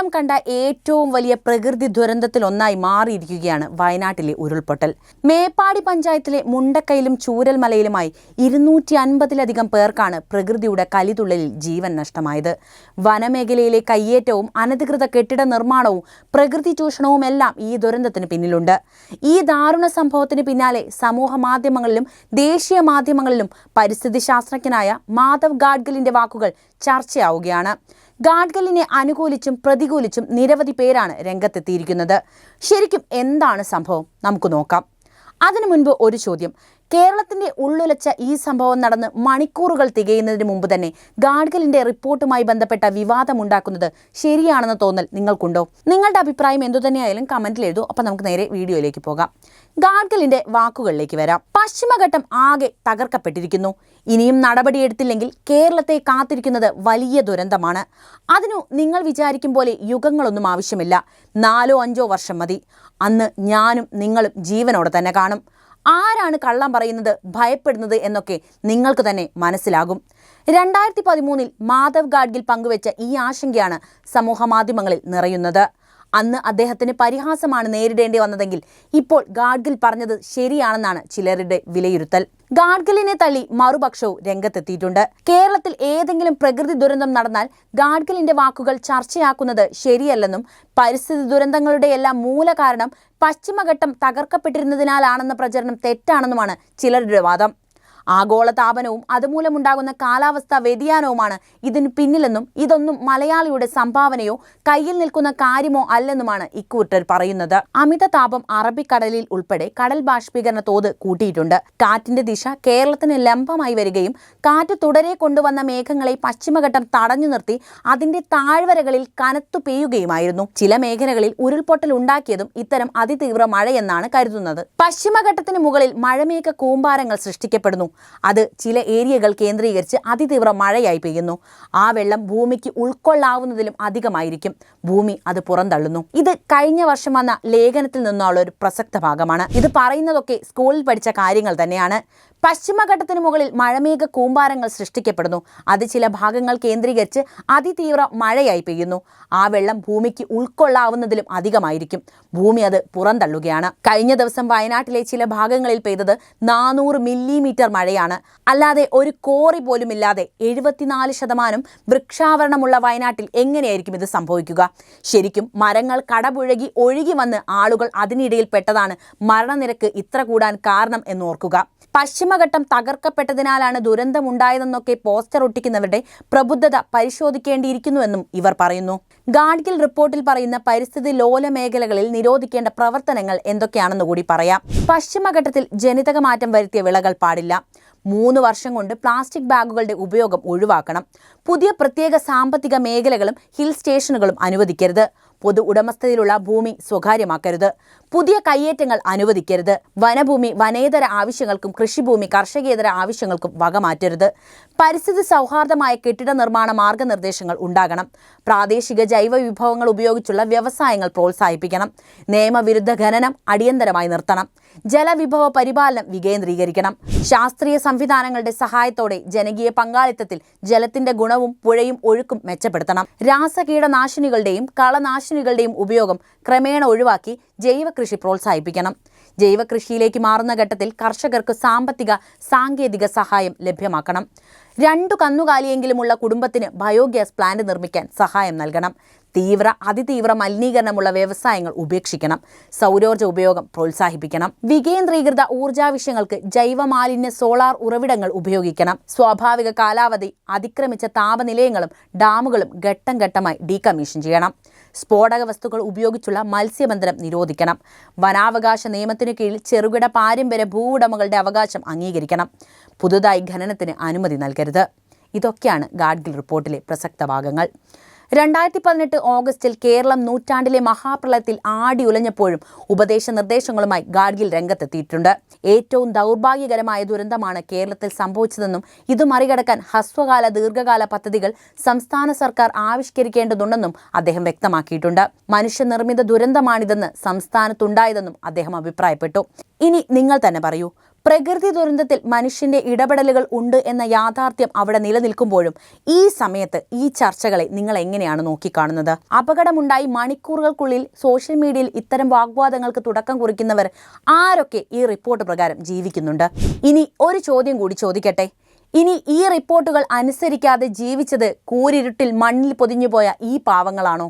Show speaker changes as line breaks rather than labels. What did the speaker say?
കേരളം കണ്ട ഏറ്റവും വലിയ പ്രകൃതി ദുരന്തത്തിലൊന്നായി മാറിയിരിക്കുകയാണ് വയനാട്ടിലെ ഉരുൾപൊട്ടൽ. മേപ്പാടി പഞ്ചായത്തിലെ മുണ്ടക്കയിലും ചൂരൽമലയിലുമായി ഇരുന്നൂറ്റി അൻപതിലധികം പേർക്കാണ് പ്രകൃതിയുടെ കലിതുള്ളലിൽ ജീവൻ നഷ്ടമായത്. വനമേഖലയിലെ കയ്യേറ്റവും അനധികൃത കെട്ടിട നിർമ്മാണവും പ്രകൃതി ചൂഷണവും എല്ലാം ഈ ദുരന്തത്തിന് പിന്നിലുണ്ട്. ഈ ദാരുണ സംഭവത്തിന് പിന്നാലെ സമൂഹ മാധ്യമങ്ങളിലും ദേശീയ മാധ്യമങ്ങളിലും പരിസ്ഥിതി ശാസ്ത്രജ്ഞനായ മാധവ് ഗാഡ്ഗിലിന്റെ വാക്കുകൾ ചർച്ചയാവുകയാണ്. ഗാഡ്ഗിലിനെ അനുകൂലിച്ചും പ്രതികൂലിച്ചും നിരവധി പേരാണ് രംഗത്തെത്തിയിരിക്കുന്നത്. ശരിക്കും എന്താണ് സംഭവം? നമുക്ക് നോക്കാം. അതിനു മുൻപ് ഒരു ചോദ്യം. കേരളത്തിന്റെ ഉള്ളുലച്ച ഈ സംഭവം നടന്ന് മണിക്കൂറുകൾ തികയുന്നതിന് മുമ്പ് തന്നെ ഗാഡ്ഗിലിന്റെ റിപ്പോർട്ടുമായി ബന്ധപ്പെട്ട വിവാദമുണ്ടാക്കുന്നത് ശരിയാണെന്ന് തോന്നൽ നിങ്ങൾക്കുണ്ടോ? നിങ്ങളുടെ അഭിപ്രായം എന്തുതന്നെയായാലും കമന്റിൽ എഴുതൂ. അപ്പം നമുക്ക് നേരെ വീഡിയോയിലേക്ക് പോകാം. ഗാഡ്ഗിലിന്റെ വാക്കുകളിലേക്ക് വരാം. പശ്ചിമഘട്ടം ആകെ തകർക്കപ്പെട്ടിരിക്കുന്നു. ഇനിയും നടപടിയെടുത്തില്ലെങ്കിൽ കേരളത്തെ കാത്തിരിക്കുന്നത് വലിയ ദുരന്തമാണ്. അതിനു നിങ്ങൾ വിചാരിക്കും പോലെ യുഗങ്ങളൊന്നും ആവശ്യമില്ല. നാലോ അഞ്ചോ വർഷം മതി. അന്ന് ഞാനും നിങ്ങളും ജീവനോടെ തന്നെ കാണും. ആരാണ് കള്ളം പറയുന്നത് ഭയപ്പെടുന്നത് എന്നൊക്കെ നിങ്ങൾക്ക് തന്നെ മനസ്സിലാകും. രണ്ടായിരത്തി പതിമൂന്നിൽ മാധവ് ഗാഡ്ഗിൽ പങ്കുവെച്ച ഈ ആശങ്കയാണ് സമൂഹ മാധ്യമങ്ങളിൽ നിറയുന്നത്. അന്ന് അദ്ദേഹത്തിന് പരിഹാസമാണ് നേരിടേണ്ടി വന്നതെങ്കിൽ ഇപ്പോൾ ഗാഡ്ഗിൽ പറഞ്ഞത് ശരിയാണെന്നാണ് ചിലരുടെ വിലയിരുത്തൽ. ഗാഡ്ഗിലിനെ തള്ളി മറുപക്ഷവും രംഗത്തെത്തിയിട്ടുണ്ട്. കേരളത്തിൽ ഏതെങ്കിലും പ്രകൃതി ദുരന്തം നടന്നാൽ ഗാഡ്ഗിലിന്റെ വാക്കുകൾ ചർച്ചയാക്കുന്നത് ശരിയല്ലെന്നും പരിസ്ഥിതി ദുരന്തങ്ങളുടെ എല്ലാം മൂലകാരണം പശ്ചിമഘട്ടം തകർക്കപ്പെട്ടിരുന്നതിനാലാണെന്ന പ്രചരണം തെറ്റാണെന്നുമാണ് ചിലരുടെ വാദം. ആഗോളതാപനവും അതുമൂലമുണ്ടാകുന്ന കാലാവസ്ഥാ വ്യതിയാനവുമാണ് ഇതിന് പിന്നിലെന്നും ഇതൊന്നും മലയാളിയുടെ സംഭാവനയോ കയ്യിൽ നിൽക്കുന്ന കാര്യമോ അല്ലെന്നുമാണ് ഇക്കൂട്ടർ പറയുന്നത്. അമിത താപം അറബിക്കടലിൽ ഉൾപ്പെടെ കടൽ ബാഷ്പീകരണ തോത് കൂട്ടിയിട്ടുണ്ട്. കാറ്റിന്റെ ദിശ കേരളത്തിന് ലംബമായി വരികയും കാറ്റ് തുടരെ കൊണ്ടുവന്ന മേഘങ്ങളെ പശ്ചിമഘട്ടം തടഞ്ഞു നിർത്തി അതിന്റെ താഴ്വരകളിൽ കനത്തു പെയ്യുകയുമായിരുന്നു. ചില മേഖലകളിൽ ഉരുൾപൊട്ടൽ ഉണ്ടാക്കിയതും ഇത്തരം അതിതീവ്ര മഴയെന്നാണ് കരുതുന്നത്. പശ്ചിമഘട്ടത്തിന് മുകളിൽ മഴമേഘ കൂമ്പാരങ്ങൾ സൃഷ്ടിക്കപ്പെടുന്നു. അത് ചില ഏരിയകൾ കേന്ദ്രീകരിച്ച് അതിതീവ്ര മഴയായി പെയ്യുന്നു. ആ വെള്ളം ഭൂമിക്ക് ഉൾക്കൊള്ളാവുന്നതിലും അധികമായിരിക്കും. ഭൂമി അത് പുറന്തള്ളുന്നു. ഇത് കഴിഞ്ഞ വർഷം വന്ന ലേഖനത്തിൽ നിന്നുള്ള ഒരു പ്രസക്ത ഭാഗമാണ്. ഇത് പറയുന്നതൊക്കെ സ്കൂളിൽ പഠിച്ച കാര്യങ്ങൾ തന്നെയാണ്. പശ്ചിമഘട്ടത്തിന് മുകളിൽ മഴമേഘ കൂമ്പാരങ്ങൾ സൃഷ്ടിക്കപ്പെടുന്നു. അത് ചില ഭാഗങ്ങൾ കേന്ദ്രീകരിച്ച് അതിതീവ്ര മഴയായി പെയ്യുന്നു. ആ വെള്ളം ഭൂമിക്ക് ഉൾക്കൊള്ളാവുന്നതിലും അധികമായിരിക്കും. ഭൂമി അത് പുറന്തള്ളുകയാണ്. കഴിഞ്ഞ ദിവസം വയനാട്ടിലെ ചില ഭാഗങ്ങളിൽ പെയ്തത് നാനൂറ് മില്ലിമീറ്റർ മഴയാണ് അല്ലാതെ ഒരു കോറി പോലുമില്ലാതെ എഴുപത്തിനാല് ശതമാനം വൃക്ഷാവരണമുള്ള വയനാട്ടിൽ എങ്ങനെയായിരിക്കും ഇത് സംഭവിക്കുക? ശരിക്കും മരങ്ങൾ കടപുഴകി ഒഴുകി വന്ന് ആളുകൾ അതിനിടയിൽ പെട്ടതാണ് മരണനിരക്ക് ഇത്ര കൂടാൻ കാരണം എന്ന് ഓർക്കുക. പശ്ചിമഘട്ടം തകർക്കപ്പെട്ടതിനാലാണ് ദുരന്തമുണ്ടായതെന്നൊക്കെ പോസ്റ്റർ ഒട്ടിക്കുന്നവരുടെ പ്രബുദ്ധത പരിശോധിക്കേണ്ടിയിരിക്കുന്നുവെന്നും ഇവർ പറയുന്നു. ഗാഡ്ഗിൽ റിപ്പോർട്ടിൽ പറയുന്ന പരിസ്ഥിതി ലോല മേഖലകളിൽ നിരോധിക്കേണ്ട പ്രവർത്തനങ്ങൾ എന്തൊക്കെയാണെന്ന് കൂടി പറയാം. പശ്ചിമഘട്ടത്തിൽ ജനിതക മാറ്റം വരുത്തിയ വിളകൾ പാടില്ല. മൂന്ന് വർഷം കൊണ്ട് പ്ലാസ്റ്റിക് ബാഗുകളുടെ ഉപയോഗം ഒഴിവാക്കണം. പുതിയ പ്രത്യേക സാമ്പത്തിക മേഖലകളും ഹിൽ സ്റ്റേഷനുകളും അനുവദിക്കരുത്. പൊതു ഉടമസ്ഥതയിലുള്ള ഭൂമി സ്വകാര്യമാക്കരുത്. പുതിയ കയ്യേറ്റങ്ങൾ അനുവദിക്കരുത്. വനഭൂമി വനേതര ആവശ്യങ്ങൾക്കും കൃഷിഭൂമി കർഷകേതര ആവശ്യങ്ങൾക്കും വകമാറ്റരുത് പരിസ്ഥിതി സൗഹാർദ്ദമായ കെട്ടിട നിർമ്മാണ മാർഗനിർദ്ദേശങ്ങൾ ഉണ്ടാകണം. പ്രാദേശിക ജൈവ വിഭവങ്ങൾ ഉപയോഗിച്ചുള്ള വ്യവസായങ്ങൾ പ്രോത്സാഹിപ്പിക്കണം. നിയമവിരുദ്ധ ഖനനം അടിയന്തരമായി നിർത്തണം. ജലവിഭവ പരിപാലനം വികേന്ദ്രീകരിക്കണം. ശാസ്ത്രീയ സംവിധാനങ്ങളുടെ സഹായത്തോടെ ജനകീയ പങ്കാളിത്തത്തിൽ ജലത്തിന്റെ ഗുണവും പുഴയും ഒഴുക്കും മെച്ചപ്പെടുത്തണം. രാസകീടനാശിനികളുടെയും കളനാശിനികളുടെയും ഉപയോഗം ക്രമേണ ഒഴിവാക്കി ജൈവകൃഷി പ്രോത്സാഹിപ്പിക്കണം. ജൈവകൃഷിയിലേക്ക് മാറുന്ന ഘട്ടത്തിൽ കർഷകർക്ക് സാമ്പത്തിക സാങ്കേതിക സഹായം ലഭ്യമാക്കണം. രണ്ടു കന്നുകാലിയെങ്കിലുമുള്ള കുടുംബത്തിന് ബയോഗ്യാസ് പ്ലാന്റ് നിർമ്മിക്കാൻ സഹായം നൽകണം. തീവ്ര അതിതീവ്ര മലിനീകരണമുള്ള വ്യവസായങ്ങൾ ഉപേക്ഷിക്കണം. സൗരോർജ ഉപയോഗം പ്രോത്സാഹിപ്പിക്കണം. വികേന്ദ്രീകൃത ഊർജാവശ്യങ്ങൾക്ക് ജൈവമാലിന്യ സോളാർ ഉറവിടങ്ങൾ ഉപയോഗിക്കണം. സ്വാഭാവിക കാലാവധി അതിക്രമിച്ച താപനിലയങ്ങളും ഡാമുകളും ഘട്ടം ഘട്ടമായി ഡീകമ്മീഷൻ ചെയ്യണം. സ്ഫോടക വസ്തുക്കൾ ഉപയോഗിച്ചുള്ള മത്സ്യബന്ധനം നിരോധിക്കണം. വനാവകാശ നിയമത്തിനു കീഴിൽ ചെറുകിട പാരമ്പര്യ ഭൂവുടമകളുടെ അവകാശം അംഗീകരിക്കണം. പുതുതായി ഖനനത്തിന് അനുമതി നൽകരുത്. ഇതൊക്കെയാണ് ഗാഡ്ഗിൽ റിപ്പോർട്ടിലെ പ്രസക്ത ഭാഗങ്ങൾ. രണ്ടായിരത്തി പതിനെട്ട് ഓഗസ്റ്റിൽ കേരളം നൂറ്റാണ്ടിലെ മഹാപ്രളയത്തിൽ ആടി ഉലഞ്ഞപ്പോഴും ഉപദേശ നിർദ്ദേശങ്ങളുമായി ഗാഡ്ഗിൽ രംഗത്തെത്തിയിട്ടുണ്ട്. ഏറ്റവും ദൗർഭാഗ്യകരമായ ദുരന്തമാണ് കേരളത്തിൽ സംഭവിച്ചതെന്നും ഇത് മറികടക്കാൻ ഹ്രസ്വകാല ദീർഘകാല പദ്ധതികൾ സംസ്ഥാന സർക്കാർ ആവിഷ്കരിക്കേണ്ടതുണ്ടെന്നും അദ്ദേഹം വ്യക്തമാക്കിയിട്ടുണ്ട്. മനുഷ്യനിർമ്മിത ദുരന്തമാണിതെന്ന് സംസ്ഥാനത്തുണ്ടായതെന്നും അദ്ദേഹം അഭിപ്രായപ്പെട്ടു. ഇനി നിങ്ങൾ തന്നെ പറയൂ പ്രകൃതി ദുരന്തത്തിൽ മനുഷ്യന്റെ ഇടപെടലുകൾ ഉണ്ട് എന്ന യാഥാർത്ഥ്യം അവിടെ നിലനിൽക്കുമ്പോഴും ഈ സമയത്ത് ഈ ചർച്ചകളെ നിങ്ങൾ എങ്ങനെയാണ് നോക്കിക്കാണുന്നത്? അപകടമുണ്ടായി മണിക്കൂറുകൾക്കുള്ളിൽ സോഷ്യൽ മീഡിയയിൽ ഇത്തരം വാഗ്വാദങ്ങൾക്ക് തുടക്കം കുറിക്കുന്നവർ ആരൊക്കെ ഈ റിപ്പോർട്ട് പ്രകാരം ജീവിക്കുന്നുണ്ട്? ഇനി ഒരു ചോദ്യം കൂടി ചോദിക്കട്ടെ. ഇനി ഈ റിപ്പോർട്ടുകൾ അനുസരിക്കാതെ ജീവിച്ചത് കൂരിരുട്ടിൽ മണ്ണിൽ പൊതിഞ്ഞുപോയ ഈ പാവങ്ങളാണോ?